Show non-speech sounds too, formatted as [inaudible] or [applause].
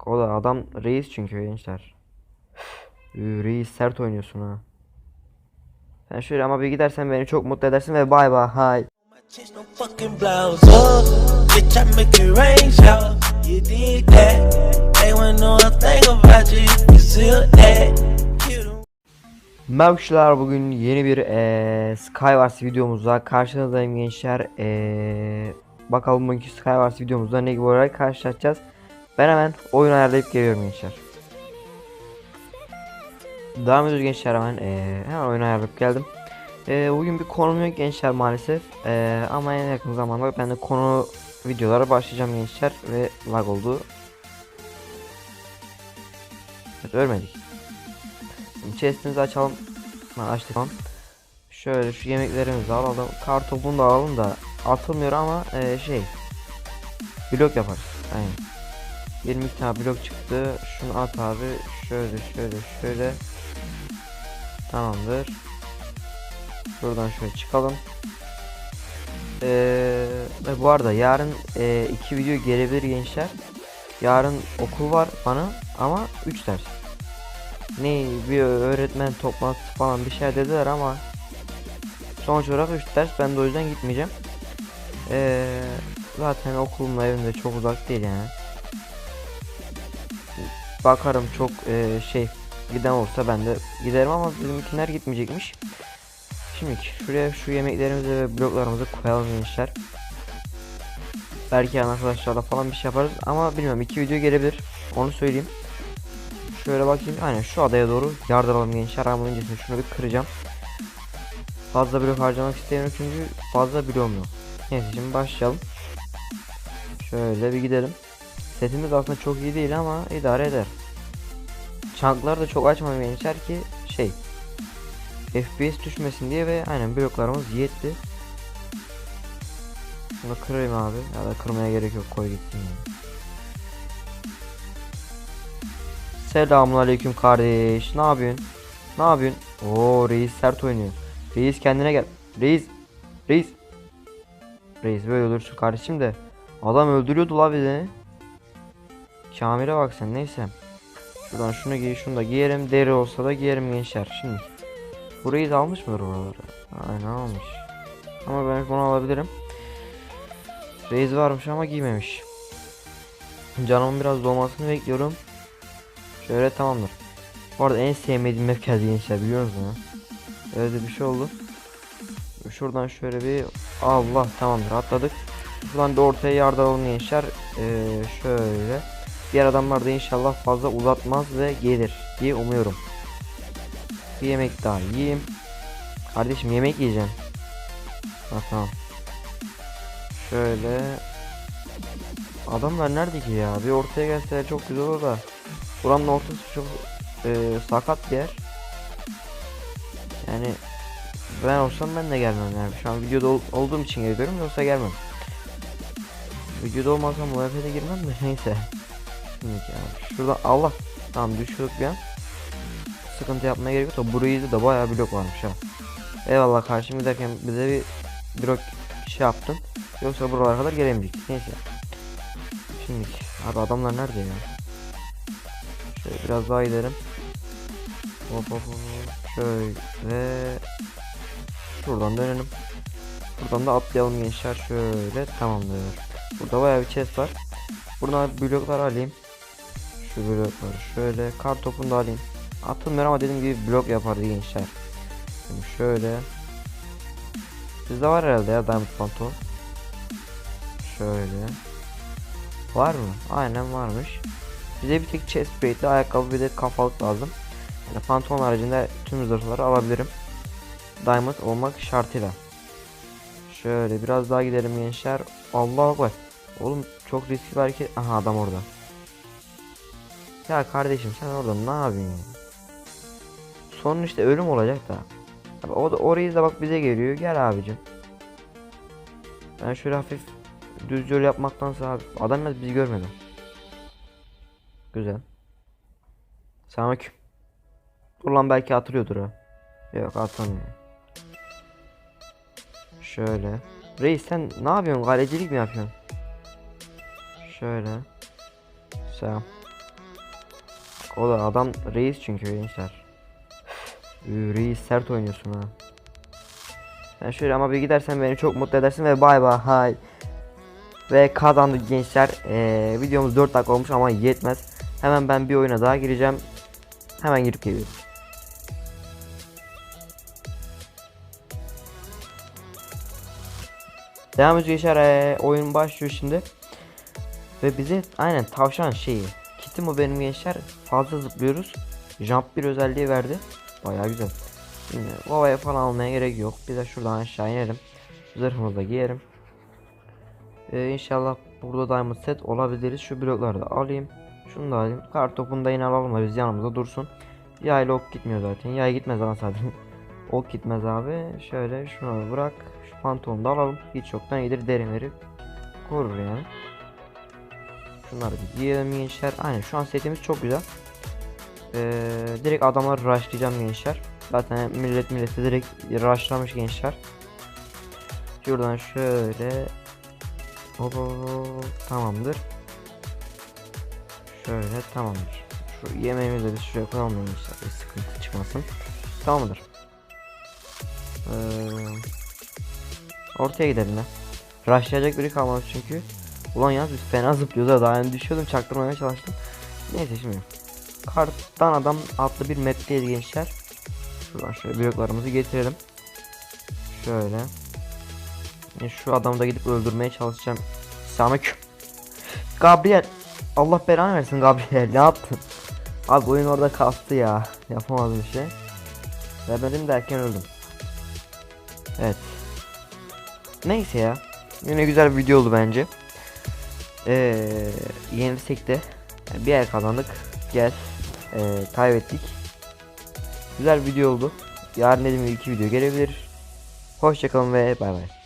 Bak o da adam reis çünkü gençler. Reis sert oynuyorsun ha. Sen şöyle ama bir gidersen beni çok mutlu edersin ve bay bay. Hay. Merhabalar bugün yeni bir eee Skywars videomuzda karşınızdayım gençler. Eee bakalım bugünkü Skywars videomuzda ne gibi olarak karşılaşacağız. Ben hemen oyun ayarlayıp geliyorum gençler. Devam ediyoruz gençler hemen. Eee hemen oyun ayarlayıp geldim. Eee bugün bir konum yok gençler maalesef. Eee ama en yakın zamanda ben de konu videolara başlayacağım gençler ve lag oldu. Evet ölmedik. Şimdi chest'imizi açalım. Ha, açtık tamam. Şöyle şu yemeklerimizi alalım. Kartopunu da alalım da atılmıyor ama e, şey blok yaparız. Aynen. 20 tane blok çıktı. Şunu at abi. Şöyle şöyle şöyle. Tamamdır. Buradan şöyle çıkalım. Ee, ve bu arada yarın e, iki video gelebilir gençler. Yarın okul var bana ama 3 ders ne bir öğretmen toplantısı falan bir şey dediler ama sonuç olarak 3 ders ben de o yüzden gitmeyeceğim. Ee, zaten okulumla evim de çok uzak değil yani. Bakarım çok e, şey giden olursa ben de giderim ama bizimkiler gitmeyecekmiş. Şimdi şuraya şu yemeklerimizi ve bloklarımızı koyalım gençler. Belki yan arkadaşlarla falan bir şey yaparız ama bilmiyorum iki video gelebilir onu söyleyeyim. Şöyle bakayım. Aynen şu adaya doğru yardıralım gençler. Ama öncesinde şunu bir kıracağım. Fazla blok harcamak istemiyorum çünkü fazla bloğum yok. Neyse şimdi başlayalım. Şöyle bir gidelim. Setimiz aslında çok iyi değil ama idare eder. Çankları da çok açmam gençler ki şey FPS düşmesin diye ve aynen bloklarımız yetti. Bunu kırayım abi. Ya da kırmaya gerek yok koy gitsin yani. Selamünaleyküm kardeş. Ne yapıyorsun? Ne yapıyorsun? Oo reis sert oynuyor. Reis kendine gel. Reis. Reis. Reis böyle olursun kardeşim de. Adam öldürüyordu la bizi. Kamil'e bak sen neyse. Şuradan şunu giy şunu da giyerim. Deri olsa da giyerim gençler. Şimdi. Bu reis almış mıdır oraları? Aynen almış. Ama ben bunu alabilirim. Reis varmış ama giymemiş. Canımın biraz dolmasını bekliyorum. Şöyle tamamdır. Bu arada en sevmediğim map geldi gençler biliyor musunuz? Öyle bir şey oldu. Şuradan şöyle bir Allah tamamdır atladık. Şuradan bir ortaya yardıralım gençler. Ee, şöyle. Diğer adamlar da inşallah fazla uzatmaz ve gelir diye umuyorum. Bir yemek daha yiyeyim. Kardeşim yemek yiyeceğim. Ha tamam. Şöyle. Adamlar nerede ki ya? Bir ortaya gelseler çok güzel olur da. Buranın ortası çok e, sakat bir yer. Yani ben olsam ben de gelmem yani. Şu an videoda ol- olduğum için geliyorum yoksa gelmem. Videoda olmasam bu de girmem de [laughs] neyse. Şimdi ya şurada Allah tamam düşürdük bir an. Sıkıntı yapmaya gerek yok da burayı da bayağı blok varmış ha. Eyvallah karşıma giderken bize bir blok şey yaptın. Yoksa buralara kadar gelemeyecek. Neyse. Şimdi abi adamlar nerede ya? Şöyle biraz daha gidelim. Hop hop hop. Şöyle. Şuradan dönelim. Buradan da atlayalım gençler. Şöyle tamamdır. Burada bayağı bir chest var. Buradan bloklar alayım. Şu blokları şöyle. Kar topunu da alayım. Atılmıyor ama dediğim gibi blok yapardı gençler. Şimdi şöyle. Bizde var herhalde ya diamond pantolon. Şöyle. Var mı? Aynen varmış. Bize bir tek chest plate'li ayakkabı bir de kafalık lazım. Yani pantolon haricinde tüm zırhları alabilirim. Diamond olmak şartıyla. Şöyle biraz daha gidelim gençler. Allah var. Oğlum çok riskli bir. Aha adam orada. Ya kardeşim sen orada ne yapıyorsun? ya? Sonun işte ölüm olacak da. O da orayı da bak bize geliyor. Gel abicim. Ben şöyle hafif düz yol yapmaktansa abi adam biraz bizi görmedi. Güzel. Selamünaleyküm. Dur lan belki hatırlıyordur ha. Yok hatırlamıyor. Şöyle. Reis sen ne yapıyorsun? Kalecilik mi yapıyorsun? Şöyle. Selam. O da adam reis çünkü gençler. Reis sert oynuyorsun ha. Sen şöyle ama bir gidersen beni çok mutlu edersin ve bay bay. Ve kazandık gençler. Ee, videomuz 4 dakika olmuş ama yetmez. Hemen ben bir oyuna daha gireceğim. Hemen girip geliyorum. Devam ediyor gençler. Ee, oyun başlıyor şimdi. Ve bize aynen tavşan şeyi. Kiti mi benim gençler? Fazla zıplıyoruz. Jump bir özelliği verdi. Baya güzel. Şimdi havaya falan almaya gerek yok. Biz de şuradan aşağı inelim. Zırhımızı da giyerim. Ee, inşallah burada diamond set olabiliriz. Şu blokları da alayım. Şunu da alayım. Kar da yine alalım da biz yanımızda dursun. Yayla ok gitmiyor zaten. Yay gitmez ama zaten. [laughs] ok gitmez abi. Şöyle şunu bırak. Şu pantolonu da alalım. Hiç yoktan iyidir derin verip korur yani. Şunları bir giyelim gençler. Aynen şu an setimiz çok güzel. Ee, direkt adamları rushlayacağım gençler. Zaten millet milleti direkt rushlamış gençler. Şuradan şöyle Hop tamamdır. Şöyle tamamdır. Şu yemeğimizi de şuraya koyalım gençler. Bir sıkıntı çıkmasın. Tamamdır. Ee, ortaya gidelim lan. Rushlayacak biri kalmadı çünkü. Ulan yalnız biz fena zıplıyoruz ha daha yani düşüyordum çaktırmaya çalıştım. Neyse şimdi. Karttan adam adlı bir map'teyiz gençler. Şuradan şöyle bloklarımızı getirelim. Şöyle. E, Şu adamı da gidip öldürmeye çalışacağım. Samek. Gabriel. Allah belanı versin Gabriel. Ne yaptın? Abi oyun orada kastı ya. Yapamadım bir şey. Vermedim derken öldüm. Evet. Neyse ya. Yine güzel bir video oldu bence. Ee, yenilsek de bir yer kazandık. Gel. Ee, kaybettik. Güzel video oldu. Yarın dediğim gibi iki video gelebilir. Hoşçakalın ve bay bay.